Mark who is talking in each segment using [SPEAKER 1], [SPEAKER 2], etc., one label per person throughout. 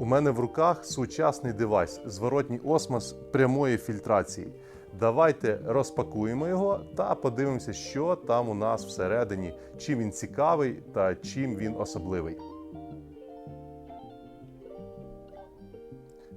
[SPEAKER 1] У мене в руках сучасний девайс, зворотній осмос прямої фільтрації. Давайте розпакуємо його та подивимося, що там у нас всередині, чим він цікавий та чим він особливий.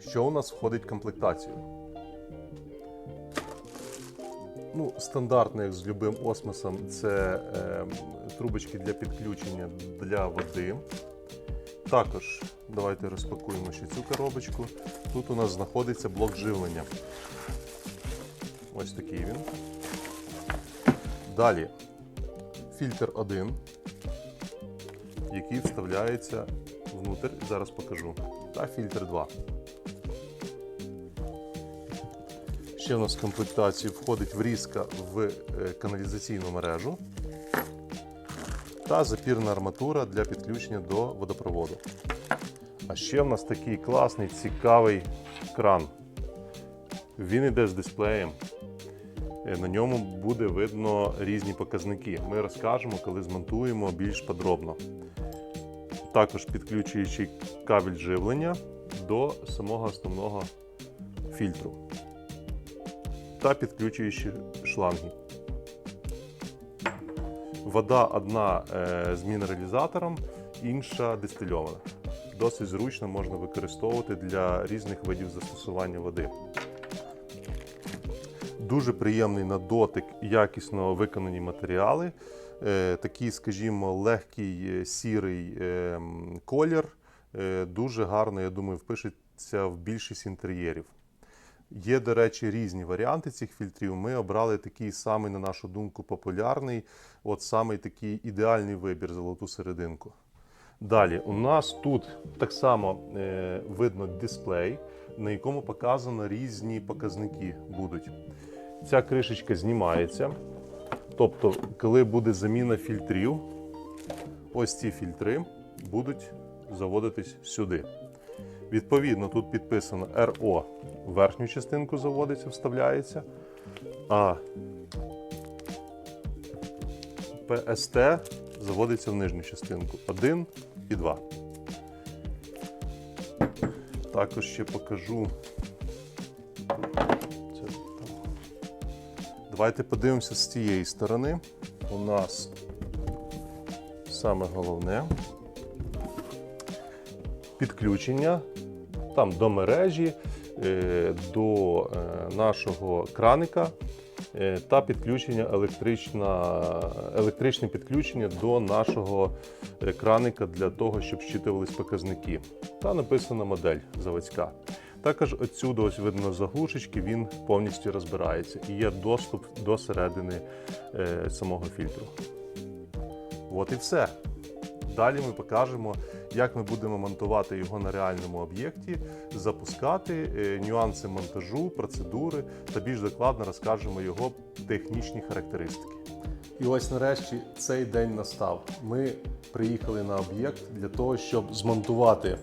[SPEAKER 1] Що у нас входить в комплектацію? Ну, стандартно, як з любим осмосом, це е, трубочки для підключення для води. Також давайте розпакуємо ще цю коробочку. Тут у нас знаходиться блок живлення. Ось такий він. Далі фільтр 1, який вставляється внутрь, зараз покажу. Та фільтр 2. Ще у нас в комплектацію входить врізка в е, каналізаційну мережу та запірна арматура для підключення до водопроводу. А ще в нас такий класний, цікавий кран. Він іде з дисплеєм. Е, На ньому буде видно різні показники. Ми розкажемо, коли змонтуємо більш подробно. Також підключуючий кабель живлення до самого основного фільтру та підключуючі шланги. Вода одна е, з мінералізатором, інша дистильована. Досить зручно можна використовувати для різних видів застосування води. Дуже приємний на дотик, якісно виконані матеріали. Е, Такий, скажімо, легкий е, сірий колір. Дуже гарно, я думаю, впишеться в більшість інтер'єрів. Є, до речі, різні варіанти цих фільтрів. Ми обрали такий самий, на нашу думку, популярний, от самий такий ідеальний вибір золоту серединку. Далі, у нас тут так само е, видно дисплей, на якому показано різні показники будуть. Ця кришечка знімається. Тобто, коли буде заміна фільтрів, ось ці фільтри будуть заводитись сюди. Відповідно, тут підписано РО в верхню частинку заводиться, вставляється, а ПСТ заводиться в нижню частинку 1 і 2. Також ще покажу. Давайте подивимося з цієї сторони. У нас саме головне підключення там до мережі, е, до е, нашого краника е, та підключення електрична, електричне підключення до нашого краника для того, щоб щитувались показники. Та написана модель заводська. Також отсюди ось видно заглушечки, він повністю розбирається і є доступ до середини самого фільтру. От і все. Далі ми покажемо, як ми будемо монтувати його на реальному об'єкті, запускати е, нюанси монтажу, процедури та більш докладно розкажемо його технічні характеристики. І ось нарешті цей день настав. Ми приїхали на об'єкт для того, щоб змонтувати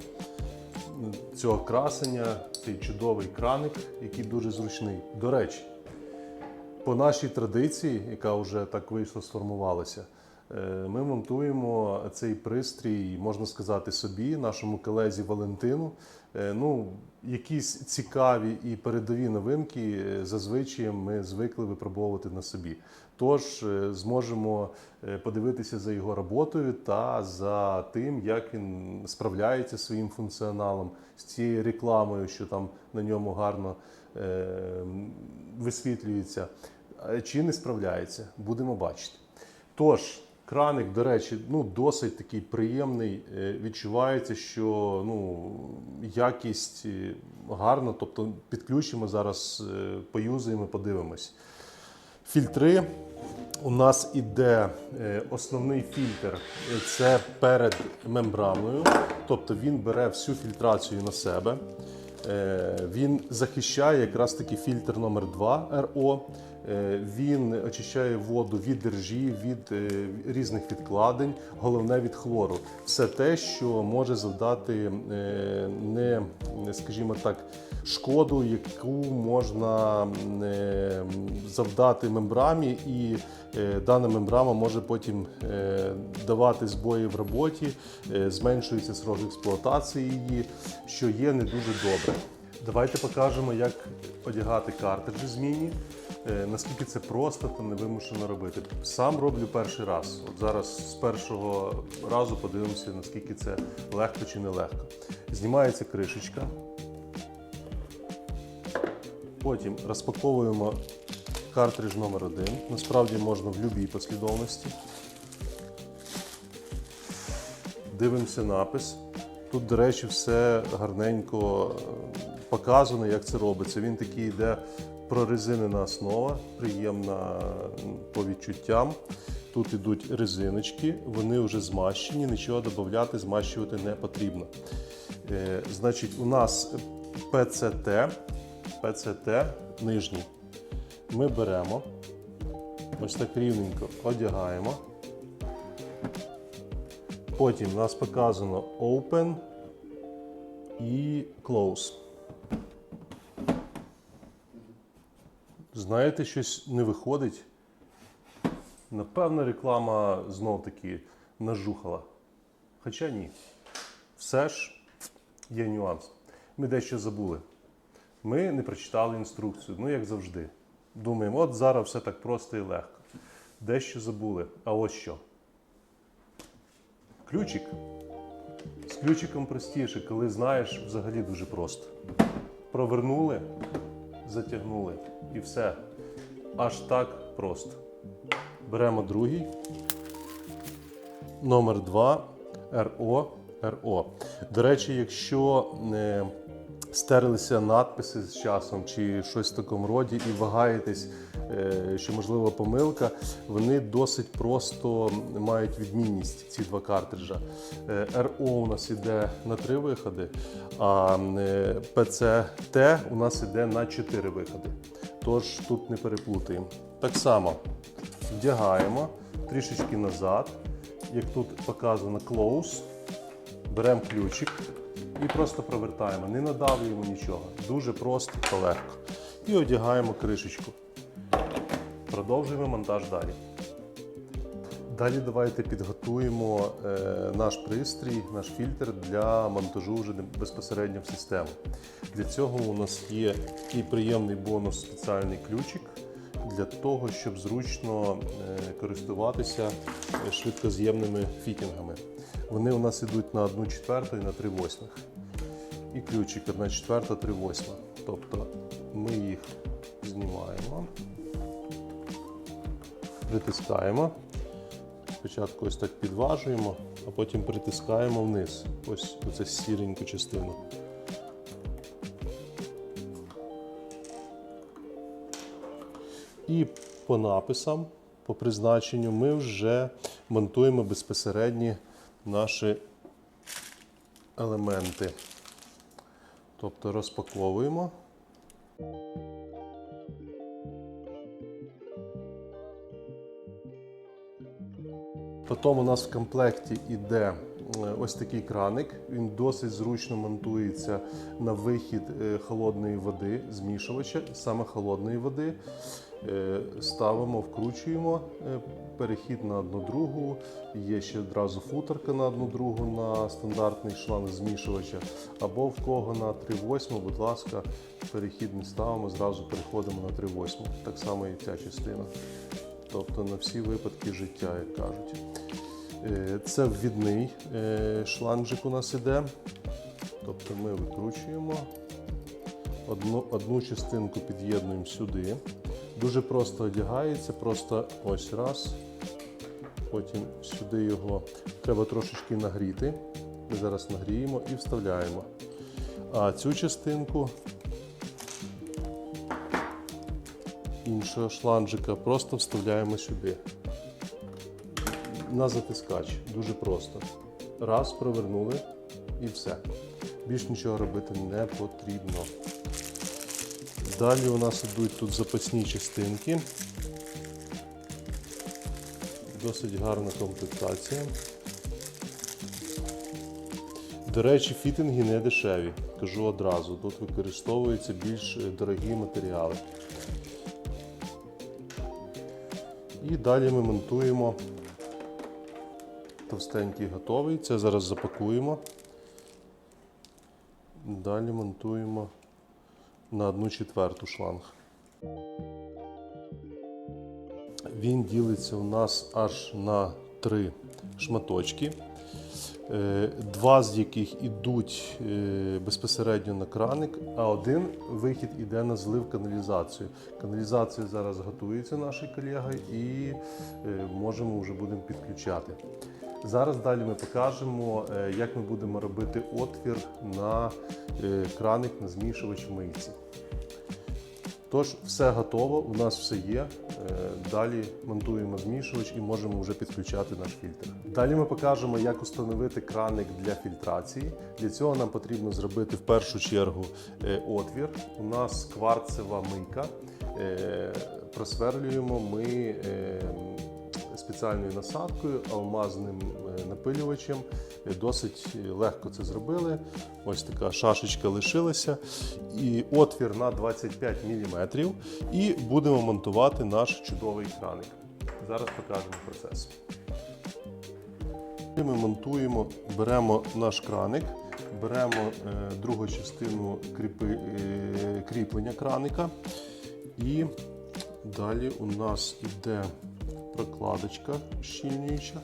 [SPEAKER 1] цього красення, цей чудовий краник, який дуже зручний. До речі, по нашій традиції, яка вже так вийшло, сформувалася, ми монтуємо цей пристрій, можна сказати, собі, нашому колезі Валентину. Е, Ну, якісь цікаві і передові новинки е, зазвичай ми звикли випробовувати на собі. Тож е, зможемо е, подивитися за його роботою та за тим, як він справляється своїм функціоналом, з цією рекламою, що там на ньому гарно е, висвітлюється. Е, Чи не справляється, будемо бачити. Тож, краник, до речі, ну, досить такий приємний. Е, Відчувається, що ну, якість е, гарна, тобто підключимо зараз, е, поюзаємо, подивимось. Фільтри. У нас іде основний фільтр, це перед мембраною, тобто він бере всю фільтрацію на себе. Він захищає якраз таки фільтр номер 2 РО. Е, Він очищає воду від держі, від е, різних відкладень, головне від хлору. Все те, що може завдати е, не, скажімо так, шкоду, яку можна завдати мембрамі, і дана мембрама може потім давати збої в роботі, зменшується срок експлуатації її, що є не дуже добре. Давайте покажемо, як одягати картриджі змінні. Е, Наскільки це просто та невимушено робити. Сам роблю перший раз. От зараз з першого разу подивимося, наскільки це легко чи не легко. Знімається кришечка. Потім розпаковуємо картридж номер 1 Насправді можна в будь-якій послідовності. Дивимося напис. Тут, до речі, все гарненько е, показано, як це робиться. Він такий йде прорезинена основа, приємна по відчуттям. Тут йдуть резиночки, вони вже змащені, нічого додати, змащувати не потрібно. Е, Значить, у нас ПЦТ, ПЦТ нижній. Ми беремо, ось так рівненько одягаємо. Потім у нас показано Open і Close. Знаєте, щось не виходить? Напевно, реклама знов таки нажухала. Хоча ні. Все ж є нюанс. Ми дещо забули. Ми не прочитали інструкцію, ну як завжди. Думаємо, от зараз все так просто і легко. Дещо забули. А ось що. Ключик. З ключиком простіше, коли знаєш, взагалі дуже просто. Провернули, затягнули і все. Аж так просто. Беремо другий. Номер 2 РО РО. До речі, якщо не стерлися надписи з часом чи щось в такому роді, і вагаєтесь, що можливо помилка, вони досить просто мають відмінність ці два картриджа. Е, РО у нас іде на три виходи, а е, ПЦТ у нас іде на чотири виходи. Тож тут не переплутаємо. Так само вдягаємо трішечки назад, як тут показано close, беремо ключик і просто провертаємо, не надавлюємо нічого. Дуже просто та легко. І одягаємо кришечку. Продовжуємо монтаж далі. Далі давайте підготуємо е, наш пристрій, наш фільтр для монтажу вже безпосередньо в систему. Для цього у нас є і приємний бонус спеціальний ключик для того, щоб зручно е, користуватися е, швидкоз'ємними фітінгами. Вони у нас йдуть на 1 четверту і на 3 восьмих. І ключик 1 четверта, 3 восьма. Тобто ми їх знімаємо, притискаємо. Спочатку ось так підважуємо, а потім притискаємо вниз. Ось оце сіреньку частину. І по написам, по призначенню, ми вже монтуємо безпосередні наші елементи. Тобто розпаковуємо. Потім у нас в комплекті йде е, ось такий краник. Він досить зручно монтується на вихід е, холодної води, змішувача, саме холодної води. Е, Ставимо, вкручуємо перехід на одну другу. Є ще одразу футерка на одну другу на стандартний шланг змішувача. Або в кого на 3,8, будь ласка, перехід не ставимо, зразу переходимо на 3,8. Так само і ця частина. Тобто на всі випадки життя, як кажуть. Е, Це ввідний е, шланжик у нас іде. Тобто ми викручуємо, одну, одну частинку під'єднуємо сюди. Дуже просто одягається, просто ось раз. Потім сюди його треба трошечки нагріти. Ми зараз нагріємо і вставляємо. А цю частинку іншого шланжика просто вставляємо сюди. На затискач. Дуже просто. Раз, провернули і все. Більш нічого робити не потрібно. Далі у нас йдуть тут запасні частинки. Досить гарна комплектація. До речі, фітинги не дешеві, кажу одразу. Тут використовуються більш дорогі матеріали. І далі ми монтуємо товстенький готовий. Це зараз запакуємо. Далі монтуємо на одну четверту шланг. Він ділиться у нас аж на три шматочки, два з яких ідуть е, безпосередньо на краник, а один вихід іде на злив каналізацію. Каналізація зараз готується нашою колегою і е, можемо вже будемо підключати. Зараз далі ми покажемо, е, як ми будемо робити отвір на е, краник на змішувач мийці. Тож, все готово, у нас все є. Е, Далі монтуємо змішувач і можемо вже підключати наш фільтр. Далі ми покажемо, як установити краник для фільтрації. Для цього нам потрібно зробити в першу чергу е, отвір. У нас кварцева мийка. Е, Просверлюємо ми спеціальною насадкою, алмазним е, напилювачем. Е, Досить легко це зробили. Ось така шашечка лишилася. І отвір на 25 мм. І будемо монтувати наш чудовий краник. Зараз покажемо процес. Ми монтуємо, беремо наш краник, беремо е, другу частину кріпи, кріплення краника. І далі у нас йде прокладочка щільнююча.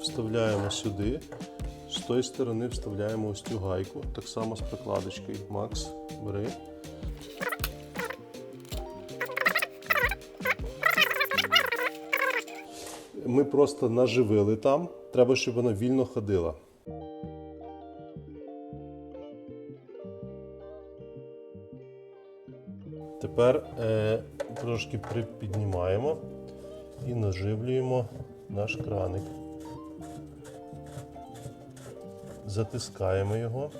[SPEAKER 1] Вставляємо сюди. З тої сторони вставляємо ось цю гайку, так само з прокладочкою. Макс, бери. Ми просто наживили там. Треба, щоб вона вільно ходила. Тепер е, трошки припіднімаємо і наживлюємо наш краник. Затискаємо його.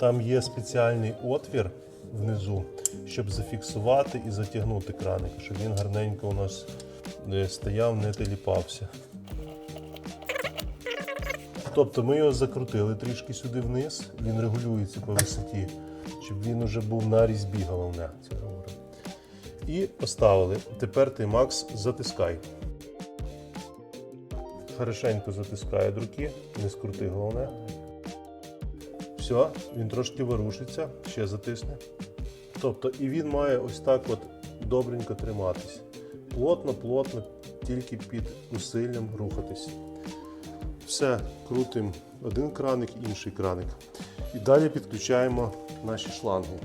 [SPEAKER 1] Там є спеціальний отвір внизу, щоб зафіксувати і затягнути краник, щоб він гарненько у нас стояв, не теліпався. Тобто ми його закрутили трішки сюди вниз, він регулюється по висоті, щоб він уже був на різьбі, головне. І поставили. Тепер ти, Макс, затискай. Хорошенько затискає руки, не скрути головне. Все, він трошки ворушиться, ще затисне. Тобто, і він має ось так от добренько триматись. Плотно, плотно, тільки під усиллям рухатись. Все, крутимо один краник, інший краник. І далі підключаємо наші шланги.